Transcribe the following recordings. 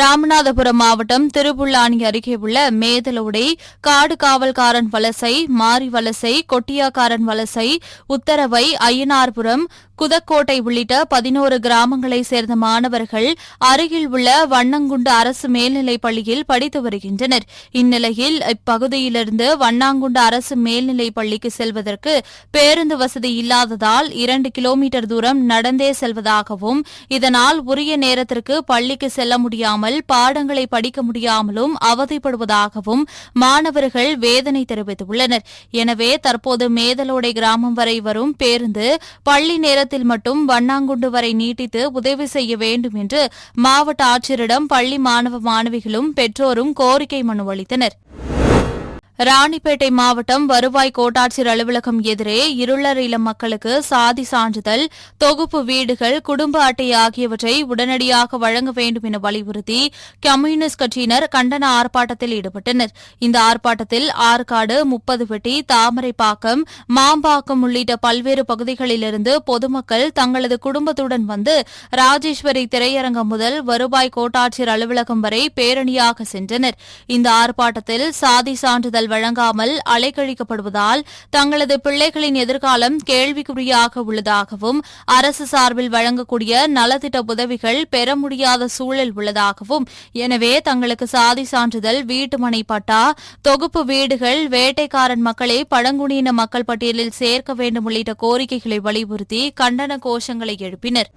ராமநாதபுரம் மாவட்டம் திருப்புல்லானி அருகே உள்ள மேதலோடை காடு காவல்காரன் வலசை மாரி வலசை கொட்டியாக்காரன் வலசை உத்தரவை அய்யனார்புரம் குதக்கோட்டை உள்ளிட்ட பதினோரு கிராமங்களைச் சேர்ந்த மாணவர்கள் அருகில் உள்ள வண்ணங்குண்டு அரசு மேல்நிலைப் பள்ளியில் படித்து வருகின்றனர். இந்நிலையில் இப்பகுதியிலிருந்து வண்ணாங்குண்டு அரசு மேல்நிலைப் பள்ளிக்கு செல்வதற்கு பேருந்து வசதி இல்லாததால் இரண்டு கிலோமீட்டர் தூரம் நடந்தே செல்வதாகவும் இதனால் உரிய நேரத்திற்கு பள்ளிக்கு செல்ல முடியாமல் பாடங்களை படிக்க முடியாமலும் அவதிப்படுவதாகவும் மாணவர்கள் வேதனை தெரிவித்துள்ளனர். எனவே தற்போது மேதலோடை கிராமம் வரை வரும் பேருந்து பள்ளி நேரத்தில் மட்டும் வண்ணாங்குண்டு வரை நீட்டித்து உதவி செய்ய வேண்டும் என்று மாவட்ட ஆட்சியரிடம் பள்ளி மாணவ மாணவிகளும் பெற்றோரும் கோரிக்கை மனு அளித்தனர். ராணிப்பேட்டை மாவட்டம் வருவாய் கோட்டாட்சியர் அலுவலகம் எதிரே இருளர் இளம் மக்களுக்கு சாதி சான்றிதழ் தொகுப்பு வீடுகள் குடும்ப அட்டை ஆகியவற்றை உடனடியாக வழங்க வேண்டும் என வலியுறுத்தி கம்யூனிஸ்ட் கட்சியினர் கண்டன ஆர்ப்பாட்டத்தில் ஈடுபட்டனர். இந்த ஆர்ப்பாட்டத்தில் ஆற்காடு முப்பது பெட்டி தாமரைப்பாக்கம் மாம்பாக்கம் உள்ளிட்ட பல்வேறு பகுதிகளிலிருந்து பொதுமக்கள் தங்களது குடும்பத்துடன் வந்து ராஜேஸ்வரி திரையரங்கம் முதல் வருவாய் கோட்டாட்சியர் அலுவலகம் வரை பேரணியாக சென்றனர். இந்த ஆர்ப்பாட்டத்தில் சாதி சான்றிதழ் வழங்காமல் அலைக்கழிக்கப்படுவதால் தங்களது பிள்ளைகளின் எதிர்காலம் கேள்விக்குறியாக உள்ளதாகவும் அரசு சார்பில் வழங்கக்கூடிய நலத்திட்ட உதவிகள் பெற முடியாத சூழல் உள்ளதாகவும் எனவே தங்களுக்கு சாதி சான்றிதழ் வீட்டுமனை பட்டா தொகுப்பு வீடுகள் வேட்டைக்காரன் மக்களை பழங்குடியின மக்கள் பட்டியலில் சேர்க்க வேண்டும் உள்ளிட்ட கோரிக்கைகளை வலியுறுத்தி கண்டன கோஷங்களை எழுப்பினர்.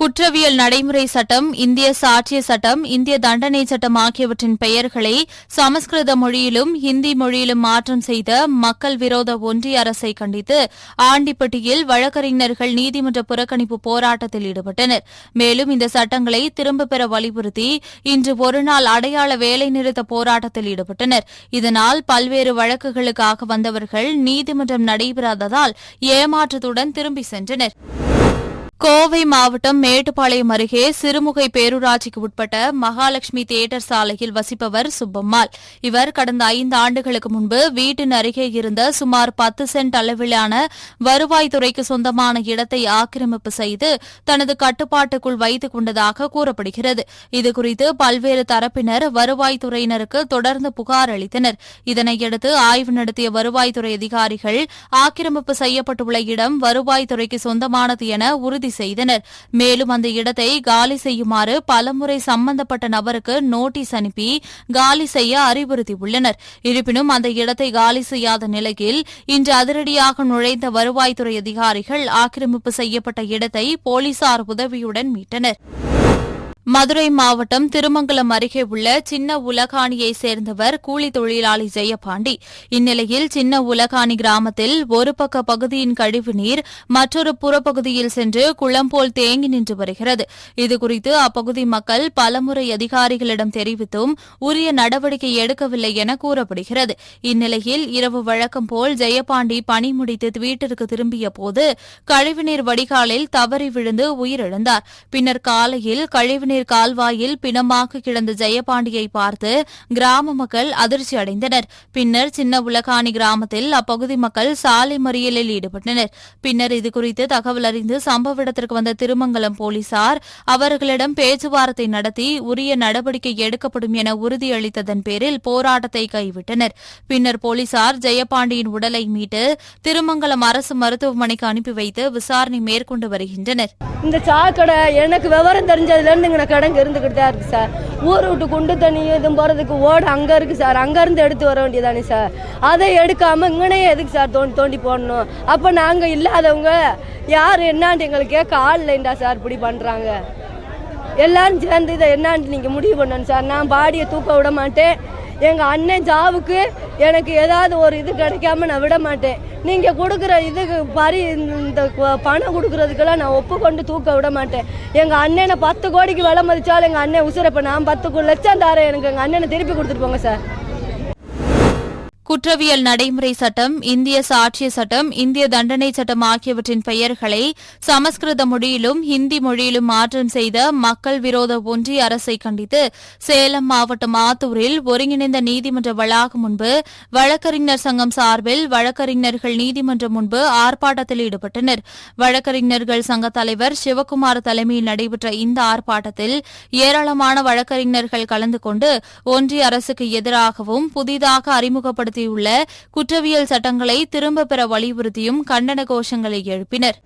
குற்றவியல் நடைமுறை சட்டம் இந்திய சாட்சிய சட்டம் இந்திய தண்டனை சட்டம் ஆகியவற்றின் பெயர்களை சமஸ்கிருத மொழியிலும் ஹிந்தி மொழியிலும் மாற்றம் செய்த மக்கள் விரோத ஒன்றிய அரசை கண்டித்து ஆண்டிப்பட்டியில் வழக்கறிஞர்கள் நீதிமன்ற புறக்கணிப்பு போராட்டத்தில் ஈடுபட்டனர். மேலும் இந்த சட்டங்களை திரும்பப் பெற வலியுறுத்தி இன்று ஒருநாள் அடையாள வேலைநிறுத்த போராட்டத்தில் ஈடுபட்டனர். இதனால் பல்வேறு வழக்குகளுக்காக வந்தவர்கள் நீதிமன்றம் நடைபெறாததால் ஏமாற்றத்துடன் திரும்பி சென்றனர். கோவை மாவட்டம் மேட்டுப்பாளையம் அருகே சிறுமுகை பேரூராட்சிக்கு உட்பட்ட மகாலட்சுமி தியேட்டர் சாலையில் வசிப்பவர் சுப்பம்மாள். இவர் கடந்த ஐந்து ஆண்டுகளுக்கு முன்பு வீட்டின் அருகே இருந்த சுமார் பத்து சென்ட் அளவிலான வருவாய்த்துறைக்கு சொந்தமான இடத்தை ஆக்கிரமிப்பு செய்து தனது கட்டுப்பாட்டுக்குள் வைத்துக் கொண்டதாக கூறப்படுகிறது. இதுகுறித்து பல்வேறு தரப்பினர் வருவாய்த்துறையினருக்கு தொடர்ந்து புகார் அளித்தனர். இதனையடுத்து ஆய்வு நடத்திய வருவாய்த்துறை அதிகாரிகள் ஆக்கிரமிப்பு செய்யப்பட்டுள்ள இடம் வருவாய்த்துறைக்கு சொந்தமானது என உறுதி செய்தனர். மேலும் அந்த இடத்தை காலி செய்யுமாறு பலமுறை சம்பந்தப்பட்ட நபருக்கு நோட்டீஸ் அனுப்பி காலி செய்ய அறிவுறுத்தியுள்ளனர். இருப்பினும் அந்த இடத்தை காலி செய்யாத நிலையில் இன்று அதிரடியாக நுழைந்த வருவாய்த்துறை அதிகாரிகள் ஆக்கிரமிப்பு செய்யப்பட்ட இடத்தை போலீசார் உதவியுடன் மீட்டனர். மதுரை மாவட்டம் திருமங்கலம் அருகே உள்ள சின்ன உலகாணியை சேர்ந்தவர் கூலி தொழிலாளி ஜெயபாண்டி. இந்நிலையில் சின்ன உலகாணி கிராமத்தில் ஒரு பக்க பகுதியின் கழிவுநீர் மற்றொரு புறப்பகுதியில் சென்று குளம் போல் தேங்கி நின்று வருகிறது. இதுகுறித்து அப்பகுதி மக்கள் பலமுறை அதிகாரிகளிடம் தெரிவித்தும் உரிய நடவடிக்கை எடுக்கவில்லை என கூறப்படுகிறது. இந்நிலையில் இரவு வழக்கம் போல் ஜெயபாண்டி பணி முடித்து வீட்டிற்கு திரும்பிய போது கழிவுநீர் வடிகாலில் தவறி விழுந்து உயிரிழந்தார். பின்னர் காலையில் கழிவுநீர் கால்வாயில் பிணமாக கிடந்த ஜெயபாண்டியை பார்த்து கிராம மக்கள் அதிர்ச்சி அடைந்தனர். பின்னர் சின்ன உலகாணி கிராமத்தில் அப்பகுதி மக்கள் சாலை மறியலில் ஈடுபட்டனர். பின்னர் இதுகுறித்து தகவல் அறிந்து சம்பவ இடத்திற்கு வந்த திருமங்கலம் போலீசார் அவர்களிடம் பேச்சுவார்த்தை நடத்தி உரிய நடவடிக்கை எடுக்கப்படும் என உறுதியளித்ததன் பேரில் போராட்டத்தை கைவிட்டனர். பின்னர் போலீசார் ஜெயபாண்டியின் உடலை மீட்டு திருமங்கலம் அரசு மருத்துவமனைக்கு அனுப்பி வைத்து விசாரணை மேற்கொண்டு வருகின்றனர். இந்த சாக்கடை எனக்கு விவரம் தெரிஞ்சதுல இருந்து கடங்கு இருந்துக்கிட்டு தான் இருக்குது சார். ஊர் விட்டு குண்டு தண்ணி இதுவும் போகிறதுக்கு ஓடு அங்கே இருக்குது சார். அங்கேருந்து எடுத்து வர வேண்டியதானே சார். அதை எடுக்காமல் இங்கனே எதுக்கு சார் தோண்டி தோண்டி போடணும்? அப்போ நாங்கள் இல்லாதவங்க யார் என்னான்ட்டு எங்களுக்கு கேட்க ஆள் இல்லைண்டா சார். இப்படி பண்ணுறாங்க எல்லாரும் சேர்ந்து இதை என்னான்ட்டு நீங்கள் முடிவு பண்ணணும் சார். நான் பாடியை தூக்க விட மாட்டேன். எங்கள் அண்ணன் ஜாவுக்கு எனக்கு ஏதாவது ஒரு இது கிடைக்காம நான் விட மாட்டேன். நீங்கள் கொடுக்குற இதுக்கு பரி இந்த பணம் கொடுக்குறதுக்கெல்லாம் நான் ஒப்புக்கொண்டு தூக்க விட மாட்டேன். எங்கள் அண்ணனை பத்து கோடிக்கு விலை மதிச்சாலும் எங்கள் அண்ணன் உசுரப்ப நான் பத்து லட்சம் தாரேன் எனக்கு எங்கள் அண்ணனை திருப்பி கொடுத்துட்டு போங்க சார். குற்றவியல் நடைமுறை சட்டம் இந்திய சாட்சிய சட்டம் இந்திய தண்டனை சட்டம் ஆகியவற்றின் பெயர்களை சமஸ்கிருத மொழியிலும் ஹிந்தி மொழியிலும் மாற்றம் செய்த மக்கள் விரோத ஒன்றிய அரசை கண்டித்து சேலம் மாவட்டம் ஆத்தூரில் ஒருங்கிணைந்த நீதிமன்ற வளாகம் முன்பு வழக்கறிஞர் சங்கம் சார்பில் வழக்கறிஞர்கள் நீதிமன்றம் முன்பு ஆர்ப்பாட்டத்தில் ஈடுபட்டனர். வழக்கறிஞர்கள் சங்க தலைவர் சிவக்குமார் தலைமையில் நடைபெற்ற இந்த ஆர்ப்பாட்டத்தில் ஏராளமான வழக்கறிஞர்கள் கலந்து கொண்டு ஒன்றிய அரசுக்கு எதிராகவும் புதிதாக அறிமுகப்படுத்த அறிமுகப்படுத்தியுள்ள குற்றவியல் சட்டங்களை திரும்பப் பெற வலியுறுத்தியும் கண்டன கோஷங்களை எழுப்பினர்.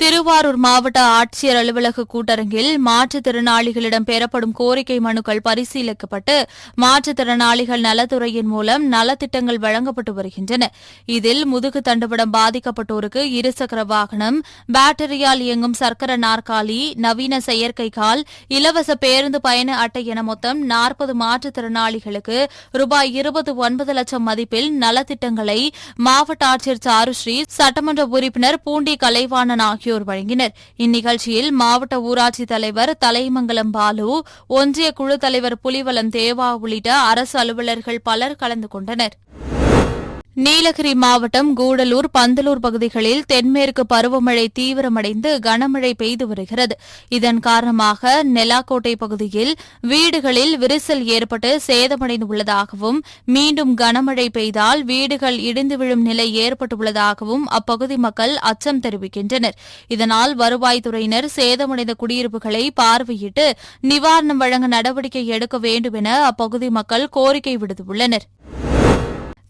திருவாரூர் மாவட்ட ஆட்சியர் அலுவலக கூட்டரங்கில் மாற்றுத்திறனாளிகளிடம் பெறப்படும் கோரிக்கை மனுக்கள் பரிசீலிக்கப்பட்டு மாற்றுத்திறனாளிகள் நலத்துறையின் மூலம் நலத்திட்டங்கள் வழங்கப்பட்டு வருகின்றன. இதில் முதுகு தண்டுவடம் பாதிக்கப்பட்டோருக்கு இருசக்கர வாகனம் பேட்டரியால் இயங்கும் சர்க்கர நாற்காலி நவீன செயற்கை கால் இலவச பேருந்து பயண அட்டை என மொத்தம் நாற்பது மாற்றுத்திறனாளிகளுக்கு ரூபாய் இருபது ஒன்பது லட்சம் மதிப்பில் நலத்திட்டங்களை மாவட்ட ஆட்சியர் சாருஸ்ரீ சட்டமன்ற உறுப்பினர் பூண்டி கலைவாணன் ஆகியோர் வழங்கினர். இந்நிகழ்ச்சியில் மாவட்ட ஊராட்சி தலைவர் தலைமங்கலம் பாலு ஒன்றிய குழு தலைவர் புலிவலம் தேவா உள்ளிட்ட அரசு அலுவலர்கள் பலர் கலந்து கொண்டனர். நீலகிரி மாவட்டம் கூடலூர் பந்தலூர் பகுதிகளில் தென்மேற்கு பருவமழை தீவிரமடைந்து கனமழை பெய்து வருகிறது. இதன் காரணமாக நெலாக்கோட்டை பகுதியில் வீடுகளில் விரிசல் ஏற்பட்டு சேதமடைந்துள்ளதாகவும் மீண்டும் கனமழை பெய்தால் வீடுகள் இடிந்து விழும் நிலை ஏற்பட்டுள்ளதாகவும் அப்பகுதி மக்கள் அச்சம் தெரிவிக்கின்றனர். இதனால் வருவாய்த்துறையினர் சேதமடைந்த குடியிருப்புகளை பார்வையிட்டு நிவாரணம் வழங்க நடவடிக்கை எடுக்க வேண்டும் என அப்பகுதி மக்கள் கோரிக்கை விடுத்துள்ளனா்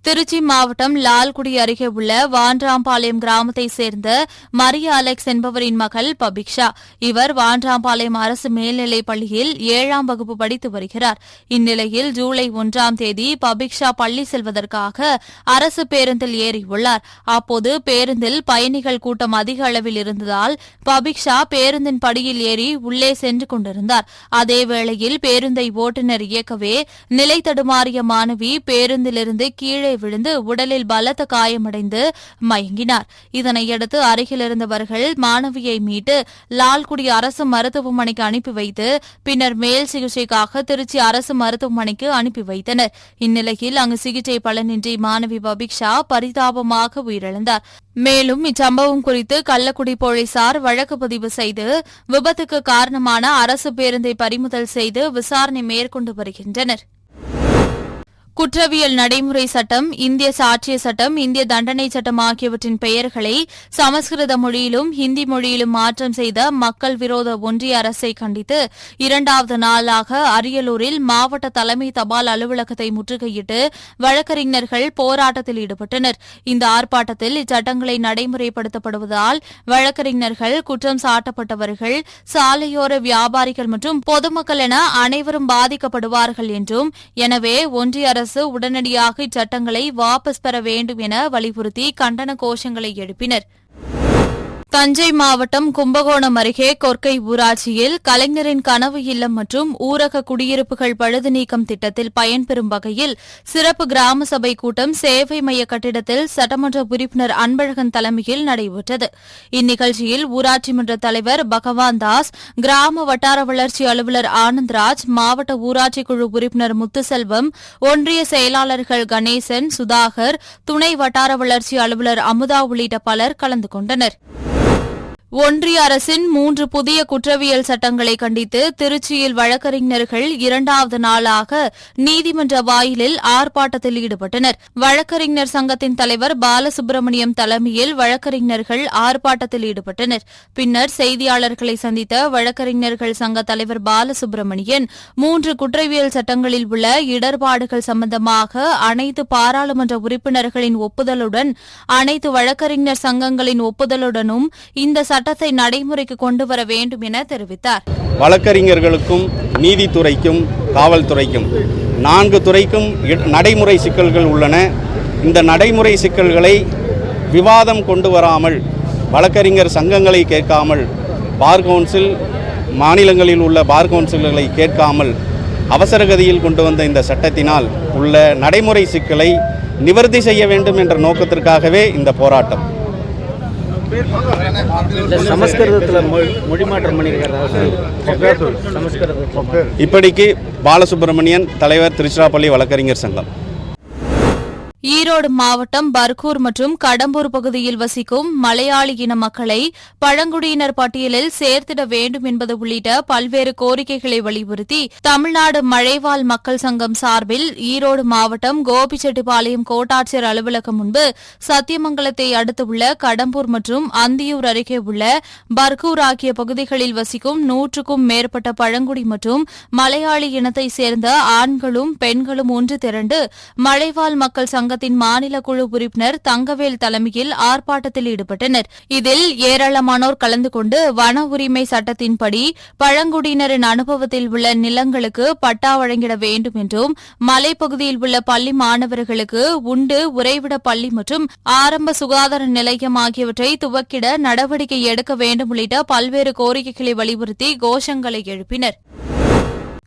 திருச்சி மாவட்டம் லால்குடி அருகே உள்ள வான்றாம்பாளையம் கிராமத்தைச் சேர்ந்த மரிய அலெக்ஸ் என்பவரின் மகள் பபிக்ஷா. இவர் வான்றாம்பாளையம் அரசு மேல்நிலைப் பள்ளியில் ஏழாம் வகுப்பு படித்து வருகிறார். இந்நிலையில் ஜூலை ஒன்றாம் தேதி பபிக்ஷா பள்ளி செல்வதற்காக அரசு பேருந்தில் ஏறியுள்ளார். அப்போது பேருந்தில் பயணிகள் கூட்டம் அதிக அளவில் இருந்ததால் பபிக்ஷா பேருந்தின் படியில் ஏறி உள்ளே சென்று கொண்டிருந்தார். அதேவேளையில் பேருந்தை ஓட்டுநர் இயக்கவே நிலை தடுமாறிய மாணவி பேருந்திலிருந்து கீழே விழுந்து உடலில் பலத்த காயமடைந்து மயங்கினார். இதனையடுத்து அருகில் இருந்தவர்கள் மாணவியை மீட்டு லால்குடி அரசு மருத்துவமனைக்கு அனுப்பி வைத்து பின்னர் மேல் சிகிச்சைக்காக திருச்சி அரசு மருத்துவமனைக்கு அனுப்பி வைத்தனர். இந்நிலையில் அங்கு சிகிச்சை பலனின்றி மாணவி பபிக்ஷா பரிதாபமாக உயிரிழந்தார். மேலும் இச்சம்பவம் குறித்து கள்ளக்குடி போலீசார் வழக்கு பதிவு செய்து விபத்துக்கு காரணமான அரசு பேருந்தை பறிமுதல் செய்து விசாரணை மேற்கொண்டு வருகின்றனர். குற்றவியல் நடைமுறை சட்டம் இந்திய சாட்சிய சட்டம் இந்திய தண்டனை சட்டம் ஆகியவற்றின் பெயர்களை சமஸ்கிருத மொழியிலும் ஹிந்தி மொழியிலும் மாற்றம் செய்த மக்கள் விரோத ஒன்றிய அரசை கண்டித்து இரண்டாவது நாளாக அரியலூரில் மாவட்ட தலைமை தபால் அலுவலகத்தை முற்றுகையிட்டு வழக்கறிஞர்கள் போராட்டத்தில் ஈடுபட்டனர். இந்த ஆர்ப்பாட்டத்தில் இச்சட்டங்களை நடைமுறைப்படுத்தப்படுவதால் வழக்கறிஞர்கள் குற்றம் சாட்டப்பட்டவர்கள் சாலையோர வியாபாரிகள் மற்றும் பொதுமக்கள் என அனைவரும் பாதிக்கப்படுவார்கள் என்றும் எனவே ஒன்றிய அரசு உடனடியாக இச்சட்டங்களை வாபஸ் பெற வேண்டும் என வலியுறுத்தி கண்டன கோஷங்களை எழுப்பினர். தஞ்சை மாவட்டம் கும்பகோணம் அருகே கொர்க்கை ஊராட்சியில் கலைஞரின் கனவு இல்லம் மற்றும் ஊரக குடியிருப்புகள் பழுது நீக்கம் திட்டத்தில் பயன்பெறும் வகையில் சிறப்பு கிராம சபை கூட்டம் சேவை மைய கட்டிடத்தில் சட்டமன்ற உறுப்பினர் அன்பழகன் தலைமையில் நடைபெற்றது. இந்நிகழ்ச்சியில் ஊராட்சி மன்ற தலைவர் பகவான் தாஸ் கிராம வட்டார வளர்ச்சி அலுவலர் ஆனந்த்ராஜ் மாவட்ட ஊராட்சி குழு உறுப்பினர் முத்துசெல்வம் ஒன்றிய செயலாளர்கள் கணேசன் சுதாகர் துணை வட்டார வளர்ச்சி அலுவலர் அமுதா உள்ளிட்ட பலர் கலந்து கொண்டனர். ஒன்றிய அரசின் மூன்று புதிய குற்றவியல் சட்டங்களை கண்டித்து திருச்சியில் வழக்கறிஞர்கள் இரண்டாவது நாளாக நீதிமன்ற வாயிலில் ஆர்ப்பாட்டத்தில் ஈடுபட்டனர். வழக்கறிஞர் சங்கத்தின் தலைவர் பாலசுப்பிரமணியம் தலைமையில் வழக்கறிஞர்கள் ஆர்ப்பாட்டத்தில் ஈடுபட்டனர். பின்னர் செய்தியாளர்களை சந்தித்த வழக்கறிஞர்கள் சங்க தலைவர் பாலசுப்பிரமணியன் மூன்று குற்றவியல் சட்டங்களில் உள்ள இடர்பாடுகள் சம்பந்தமாக அனைத்து பாராளுமன்ற உறுப்பினர்களின் ஒப்புதலுடன் அனைத்து வழக்கறிஞர் சங்கங்களின் ஒப்புதலுடனும் இந்த சட்டத்தை நடைமுறைக்கு கொண்டு வர வேண்டும் என தெரிவித்தார். வழக்கறிஞர்களுக்கும் நீதித்துறைக்கும் காவல்துறைக்கும் நான்கு துறைக்கும் நடைமுறை சிக்கல்கள் உள்ளன. இந்த நடைமுறை சிக்கல்களை விவாதம் கொண்டு வராமல் வழக்கறிஞர் சங்கங்களை கேட்காமல் பார் கவுன்சில் மாநிலங்களில் உள்ள பார் கவுன்சில்களை கேட்காமல் அவசரகதியில் கொண்டு வந்த இந்த சட்டத்தினால் உள்ள நடைமுறை சிக்கலை நிவர்த்தி செய்ய வேண்டும் என்ற நோக்கத்திற்காகவே இந்த போராட்டம். சமஸ்கிருதத்தில் மொழி மாற்றம் சமஸ்கிருதத்தில். இப்படிக்கு பாலசுப்ரமணியன் தலைவர் திருச்சிராப்பள்ளி வழக்கறிஞர் சங்கம். ஈரோடு மாவட்டம் பர்கூர் மற்றும் கடம்பூர் பகுதியில் வசிக்கும் மலையாளி இன மக்களை பழங்குடியினர் பட்டியலில் சேர்த்திட வேண்டும் என்பது உள்ளிட்ட பல்வேறு கோரிக்கைகளை வலியுறுத்தி தமிழ்நாடு மழைவாழ் மக்கள் சங்கம் சார்பில் ஈரோடு மாவட்டம் கோபிச்செட்டிப்பாளையம் கோட்டாட்சியர் அலுவலகம் முன்பு சத்தியமங்கலத்தை அடுத்துள்ள கடம்பூர் மற்றும் அந்தியூர் அருகே உள்ள பர்கூர் ஆகிய பகுதிகளில் வசிக்கும் நூற்றுக்கும் மேற்பட்ட பழங்குடி மற்றும் மலையாளி இனத்தை சேர்ந்த ஆண்களும் பெண்களும் ஒன்று திரண்டு மலைவாழ் மக்கள் சங்கத்தின் மாநில குழு உறுப்பினர் தங்கவேல் தலைமையில் ஆர்ப்பாட்டத்தில் ஈடுபட்டனர். இதில் ஏராளமானோர் கலந்து கொண்டு வன உரிமை சட்டத்தின்படி பழங்குடியினரின் அனுபவத்தில் உள்ள நிலங்களுக்கு பட்டா வழங்கிட வேண்டும் என்றும் மலைப்பகுதியில் உள்ள பள்ளி மாணவர்களுக்கு உண்டு உறைவிட பள்ளி மற்றும் ஆரம்ப சுகாதார நிலையம் ஆகியவற்றை துவக்கிட நடவடிக்கை எடுக்க வேண்டும் உள்ளிட்ட பல்வேறு கோரிக்கைகளை வலியுறுத்தி கோஷங்களை எழுப்பினர்.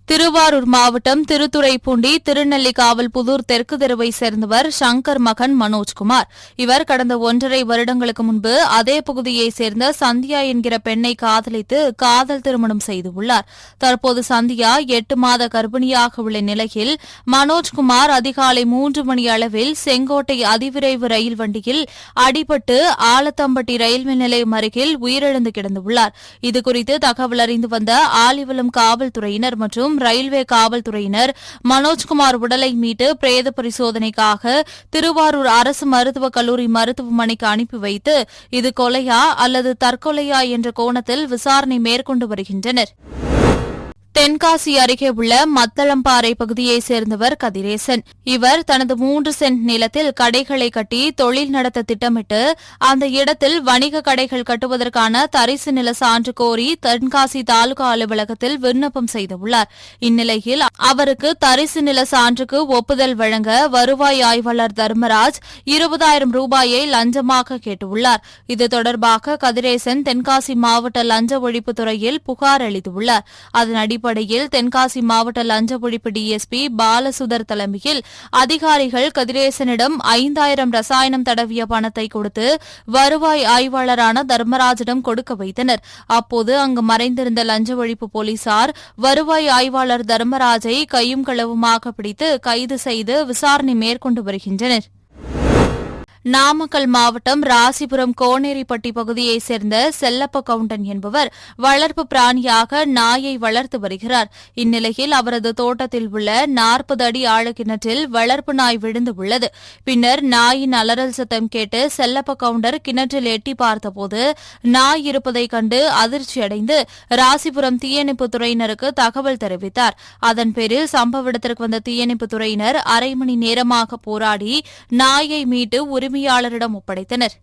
திருவாரூர் மாவட்டம் திருத்துறைப்பூண்டி திருநெல்லிக்காவல் புதூர் தெற்கு தெருவை சேர்ந்தவர் சங்கர் மகன் மனோஜ்குமார் இவர் கடந்த ஒன்றரை வருடங்களுக்கு முன்பு அதே பகுதியைச் சேர்ந்த சந்தியா என்கிற பெண்ணை காதலித்து காதல் திருமணம் செய்துள்ளார் தற்போது சந்தியா எட்டு மாத கர்ப்பிணியாக உள்ள நிலையில் மனோஜ்குமார் அதிகாலை மூன்று மணி அளவில் செங்கோட்டை அதிவிரைவு ரயில் வண்டியில் அடிபட்டு ஆலத்தம்பட்டி ரயில்வே நிலையம் அருகில் உயிரிழந்து கிடந்துள்ளார் இதுகுறித்து தகவல் அறிந்து வந்த ஆலிவலம் காவல்துறையினர் மற்றும் ரயில்வே காவல்துறையினர் மனோஜ்குமார் உடலை மீட்டு பிரேத பரிசோதனைக்காக திருவாரூர் அரசு மருத்துவக் கல்லூரி மருத்துவமனைக்கு அனுப்பி வைத்து இது கொலையா அல்லது தற்கொலையா என்ற கோணத்தில் விசாரணை மேற்கொண்டு வருகின்றனர். தென்காசி அருகே உள்ள மத்தளம்பாறை பகுதியைச் சேர்ந்தவர் கதிரேசன். இவர் தனது மூன்று சென்ட் நிலத்தில் கடைகளை கட்டி தொழில் நடத்த திட்டமிட்டு அந்த இடத்தில் வணிக கடைகள் கட்டுவதற்கான தரிசு நில சான்று கோரி தென்காசி தாலுகா அலுவலகத்தில் விண்ணப்பம் செய்துள்ளார். இந்நிலையில் அவருக்கு தரிசு நில சான்றுக்கு ஒப்புதல் வழங்க வருவாய் ஆய்வாளர் தர்மராஜ் இருபதாயிரம் ரூபாயை லஞ்சமாக கேட்டுள்ளார். இது தொடர்பாக கதிரேசன் தென்காசி மாவட்ட லஞ்ச ஒழிப்பு துறையில் புகார் அளித்துள்ளார். அதன் அடிப்படையில் தென்காசி மாவட்ட லஞ்ச ஒழிப்பு டிஎஸ்பி பாலசுதர் தலைமையில் அதிகாரிகள் கதிரேசனிடம் ஐந்தாயிரம் ரசாயனம் தடவிய பணத்தை கொடுத்து வருவாய் ஆய்வாளரான தர்மராஜிடம் கொடுக்க வைத்தனர். அப்போது அங்கு மறைந்திருந்த லஞ்ச ஒழிப்பு போலீசார் வருவாய் ஆய்வாளர் தர்மராஜை கையும் களவுமாக பிடித்து கைது செய்து விசாரணை மேற்கொண்டு வருகின்றனர். நாமக்கல் மாவட்டம் ராசிபுரம் கோனேரிப்பட்டி பகுதியைச் சேர்ந்த செல்லப்ப கவுண்டன் என்பவர் வளர்ப்பு பிராணியாக நாயை வளர்த்து வருகிறார். இந்நிலையில் அவரது தோட்டத்தில் உள்ள நாற்பது அடி ஆழக்கிணற்றில் வளர்ப்பு நாய் விழுந்து உள்ளது. பின்னர் நாயின் அலறல் சத்தம் கேட்டு செல்லப்ப கவுண்டர் கிணற்றில் எட்டி பார்த்தபோது நாய் இருப்பதைக் கண்டு அதிர்ச்சியடைந்து ராசிபுரம் தீயணைப்பு துறையினருக்கு தகவல் தெரிவித்தார். அதன் பேரில் சம்பவ இடத்திற்கு வந்த தீயணைப்பு துறையினர் அரை மணி நேரமாக போராடி நாயை மீட்டு உரிமையாளரிடம் ஒப்படைத்தனர்.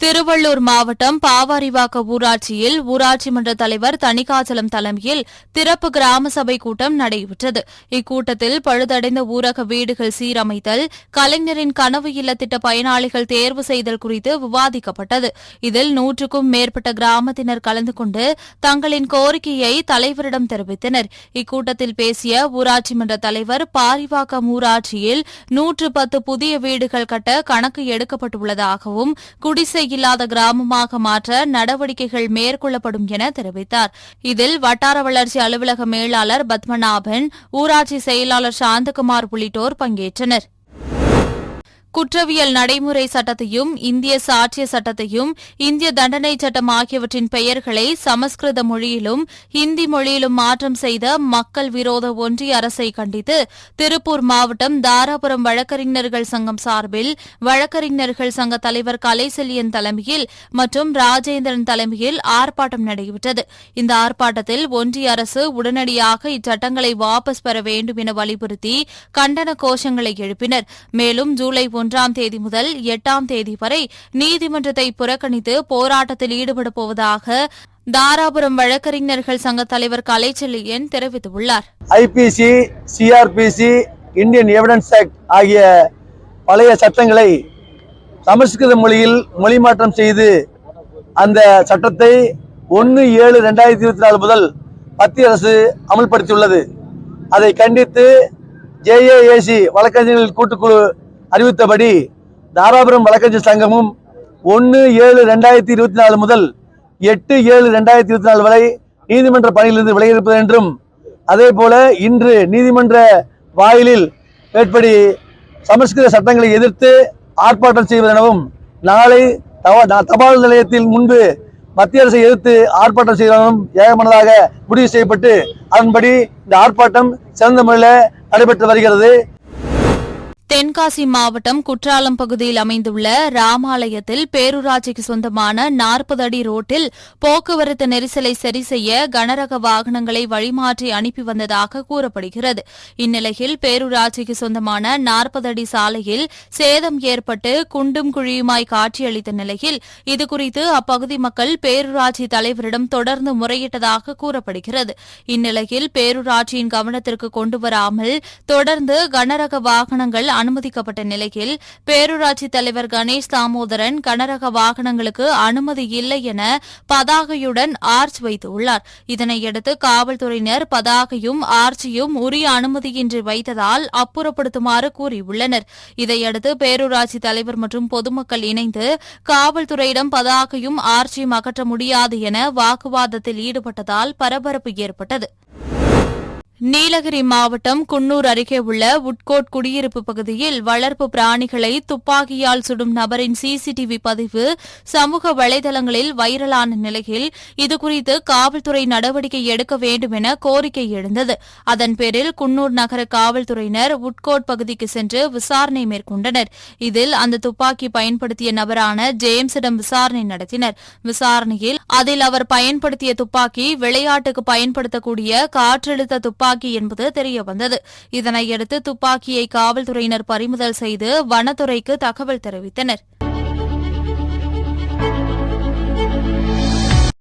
திருவள்ளூர் மாவட்டம் பாவாரிவாக்க ஊராட்சியில் ஊராட்சி மன்ற தலைவர் தணிகாச்சலம் தலைமையில் திறப்பு கிராம சபை கூட்டம் நடைபெற்றது. இக்கூட்டத்தில் பழுதடைந்த ஊரக வீடுகள் சீரமைத்தல் கலைஞரின் கனவு இல்ல திட்ட பயனாளிகள் தேர்வு செய்தல் குறித்து விவாதிக்கப்பட்டது. இதில் நூற்றுக்கும் மேற்பட்ட கிராமத்தினர் கலந்து கொண்டு தங்களின் கோரிக்கையை தலைவரிடம் தெரிவித்தனர். இக்கூட்டத்தில் பேசிய ஊராட்சி மன்ற தலைவர் பாரிவாக்கம் ஊராட்சியில் நூற்று பத்து புதிய வீடுகள் கட்ட கணக்கு எடுக்கப்பட்டுள்ளதாகவும் குடிசை இல்லாத கிராமமாக மாற்ற நடவடிக்கைகள் மேற்கொள்ளப்படும் என தெரிவித்தார். இதில் வட்டார வளர்ச்சி அலுவலக மேலாளர் பத்மநாபன் ஊராட்சி செயலாளர் சாந்தகுமார் உள்ளிட்டோர் பங்கேற்றனர். குற்றவியல் நடைமுறை சட்டத்தையும் இந்திய சாட்சிய சட்டத்தையும் இந்திய தண்டனை சட்டம் ஆகியவற்றின் பெயர்களை சமஸ்கிருத மொழியிலும் ஹிந்தி மொழியிலும் மாற்றம் செய்த மக்கள் விரோத ஒன்றிய அரசை கண்டித்து திருப்பூர் மாவட்டம் தாராபுரம் வழக்கறிஞர்கள் சங்கம் சார்பில் வழக்கறிஞர்கள் சங்க தலைவர் கலைசெல்லியன் தலைமையில் மற்றும் ராஜேந்திரன் தலைமையில் ஆர்ப்பாட்டம் நடைபெற்றது. இந்த ஆர்ப்பாட்டத்தில் ஒன்றிய அரசு உடனடியாக இச்சட்டங்களை வாபஸ் பெற வேண்டும் என வலியுறுத்தி கண்டன கோஷங்களை எழுப்பினர். மேலும் ஜூலை ஒன்றாம் தேதி முதல் எட்டாம் தேதி வரை நீதிமன்றத்தை புறக்கணித்து போராட்டத்தில் ஈடுபடப் போவதாக தாராபுரம் வழக்கறிஞர்கள் சங்க தலைவர் கலைச்செல்லியன் தெரிவித்துள்ளார். IPC CrPC Indian Evidence Act ஆகிய பழைய சட்டங்களை சமஸ்கிருத மொழியில் மொழி மாற்றம் செய்து அந்த சட்டத்தை ஒன்று ஏழு ரெண்டாயிரத்தி இருபத்தி நாலு முதல் மத்திய அரசு அமல்படுத்தியுள்ளது. அதை கண்டித்து ஜேஏஏசி வழக்கறிஞர்கள் கூட்டுக்குழு அறிவித்தபடி தாராபுரம் வழக்கறிஞர் சங்கமும் ஒன்று ஏழு ரெண்டாயிரத்தி இருபத்தி நாலு முதல் எட்டு ஏழு ரெண்டாயிரத்தி இருபத்தி நாலு வரை நீதிமன்ற பணியிலிருந்து விலகியிருப்பது என்றும் அதே போல இன்று நீதிமன்ற வாயிலில் மேற்படி சமஸ்கிருத சட்டங்களை எதிர்த்து ஆர்ப்பாட்டம் செய்வதெனவும் நாளை தபால் நிலையத்தில் முன்பு மத்திய அரசை எதிர்த்து ஆர்ப்பாட்டம் செய்வதும் ஏகமனதாக முடிவு செய்யப்பட்டு அதன்படி இந்த ஆர்ப்பாட்டம் சிறந்த முறையில் நடைபெற்று வருகிறது. தென்காசி மாவட்டம் குற்றாலம் பகுதியில் அமைந்துள்ள ராமாலயத்தில் பேரூராட்சிக்கு சொந்தமான நாற்பது அடி ரோட்டில் போக்குவரத்து நெரிசலை சரி செய்ய கனரக வாகனங்களை வழிமாற்றி அனுப்பி வந்ததாக கூறப்படுகிறது. இந்நிலையில் பேரூராட்சிக்கு சொந்தமான நாற்பது அடி சாலையில் சேதம் ஏற்பட்டு குண்டும் குழியுமாய் காட்சியளித்த நிலையில் இதுகுறித்து அப்பகுதி மக்கள் பேரூராட்சி தலைவரிடம் தொடர்ந்து முறையிட்டதாக கூறப்படுகிறது. இந்நிலையில் பேரூராட்சியின் கவனத்திற்கு கொண்டுவராமல் தொடர்ந்து கனரக வாகனங்கள் அனுமதிக்கப்பட்ட நிலையில் பேரூராட்சி தலைவர் கணேஷ் தாமோதரன் கனரக வாகனங்களுக்கு அனுமதி இல்லை என பதாகையுடன் ஆர்ச் வைத்துள்ளார். இதனையடுத்து காவல்துறையினர் பதாகையும் ஆர்ச்சியும் உரிய அனுமதியின்றி வைத்ததால் அப்புறப்படுத்துமாறு கூறியுள்ளனர். இதையடுத்து பேரூராட்சி தலைவர் மற்றும் பொதுமக்கள் இணைந்து காவல்துறையிடம் பதாகையும் ஆர்ச்சியும் அகற்ற முடியாது என வாக்குவாதத்தில் ஈடுபட்டதால் பரபரப்பு ஏற்பட்டது. நீலகிரி மாவட்டம் குன்னூர் அருகே உள்ள உட்கோட் குடியிருப்பு பகுதியில் வளர்ப்பு பிராணிகளை துப்பாக்கியால் சுடும் நபரின் சிசிடிவி பதிவு சமூக வலைதளங்களில் வைரலான நிலையில் இதுகுறித்து காவல்துறை நடவடிக்கை எடுக்க வேண்டும் என கோரிக்கை எழுந்தது. அதன் பேரில் குன்னூர் நகர காவல்துறையினர் உட்கோட் பகுதிக்கு சென்று விசாரணை மேற்கொண்டனர். இதில் அந்த துப்பாக்கி பயன்படுத்திய நபரான ஜேம்ஸிடம் விசாரணை நடத்தினர். விசாரணையில் அதில் அவர் பயன்படுத்திய துப்பாக்கி விளையாட்டுக்கு பயன்படுத்தக்கூடிய காற்றழுத்த துப்பாக்கி என்பது தெரியவந்தது. இதனையடுத்து துப்பாக்கியை காவல்துறையினர் பறிமுதல் செய்து வனத்துறைக்கு தகவல் தெரிவித்தனர்.